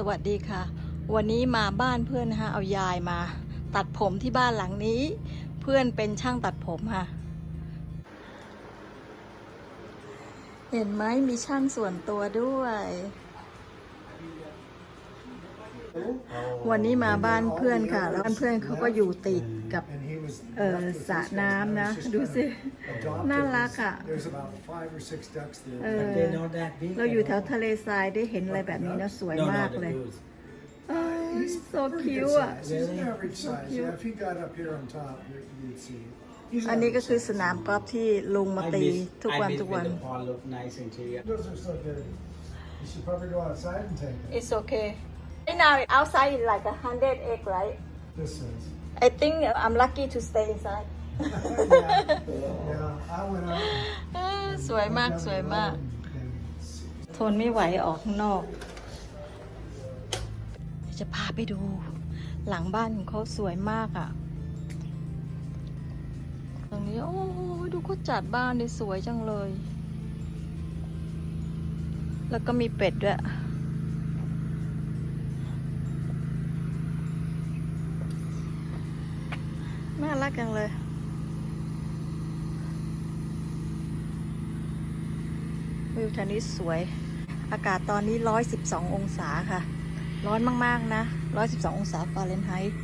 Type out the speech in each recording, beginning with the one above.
สวัสดีค่ะ วันนี้มาบ้านเพื่อนนะคะเอายายมา ตัดผมที่บ้านหลังนี้ เพื่อนเป็นช่างตัดผมค่ะ เห็นไหมมีช่างส่วนตัวด้วย วันนี้มาบ้านเพื่อนค่ะ แล้วบ้านเพื่อนเขาก็อยู่ติดกับ And he was เออ left with สระ his น้ำนะ sister ดูสิ adopted. น่ารักอะ There's about five or six ducks เอ there. อ They're not that big เราอยู่ at แถว all. ทะเลทรายได้เห็นอะไรแบบนี้นะสวย No, มาก no, the เลย blues. เอ้ย so Pretty good cute อะ size. He's an Really? average size. cute. Yeah, if he got up here on top, you- you'd see. He's อันนี้ก็ average คือ size. สนามกอล์ฟที่ลุงมา I ตี miss, ทุก I วัน miss ทุก when วัน the pond look nice interior. Those are so dirty. You should probably go outside and take them. It's okay right now outside is like a hundred egg right This is. I think I'm lucky to stay inside yeah. yeah, I went out. เออสวยมาก and สวยมาก and see. ทนไม่ไหวออกข้างนอกเดี๋ยวจะพาไปดู หลังบ้านของเขาสวยมากอะ่ะ ตรงนี้ โอ้ยดูเขาจัดบ้านได้สวยจังเลย แล้วก็มีเป็ดด้วย น่ากจังเลย วิวทานี้สวย อากาศตอนนี้ 112 องศาค่ะ ร้อนมากๆนะ 112 องศาฟาเรนไฮต์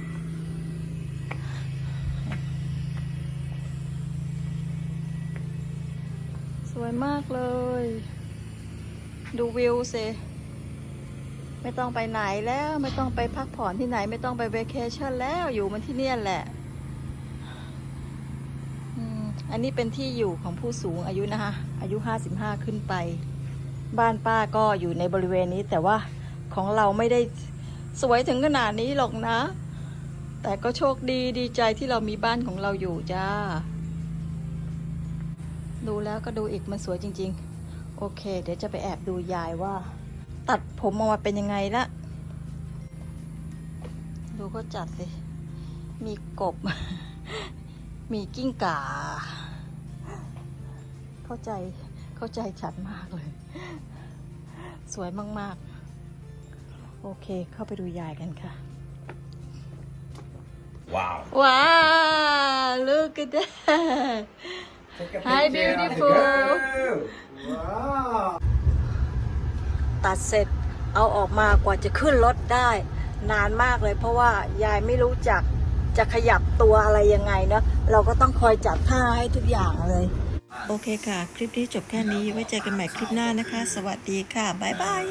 สวยมากเลย ดูวิวสิไม่ต้องไปไหนแล้วไม่ต้องไปพักผ่อนที่ไหน ไม่ต้องไปเวเคชั่นแล้วอยู่มันที่เนี่ยแหละ อันนี้เป็นที่อยู่ของผู้สูงอายุนะคะ อายุ 55 ขึ้นไป บ้านป้าก็อยู่ในบริเวณนี้ แต่ว่าของเราไม่ได้สวยถึงขนาดนี้หรอกนะ แต่ก็โชคดีดีใจที่เรามีบ้านของเราอยู่จ้า ดูแล้วก็ดูอีกมันสวยจริง ๆ โอเค เดี๋ยวจะไปแอบดูยายว่า ตัดผมออกมาเป็นยังไงละดูก็จัดสิ มีกบ มีกิ้งก่า เข้าใจเข้าใจชัดมากเลย สวยมาก ๆ โอเคเข้าไปดูยายกันค่ะ Wow. ว้าว look at that Take a Hi, picture of the beautiful. girl. Wow. ตัดเสร็จเอาออกมากว่าจะขึ้นรถได้ นานมากเลยเพราะว่ายายไม่รู้จักจะขยับตัวอะไรยังไงเนาะเราก็ต้องคอยจับท่าให้ทุกอย่างเลย โอเคค่ะ คลิปนี้จบแค่นี้ไว้เจอกันใหม่คลิปหน้านะคะ สวัสดีค่ะ บ๊ายบาย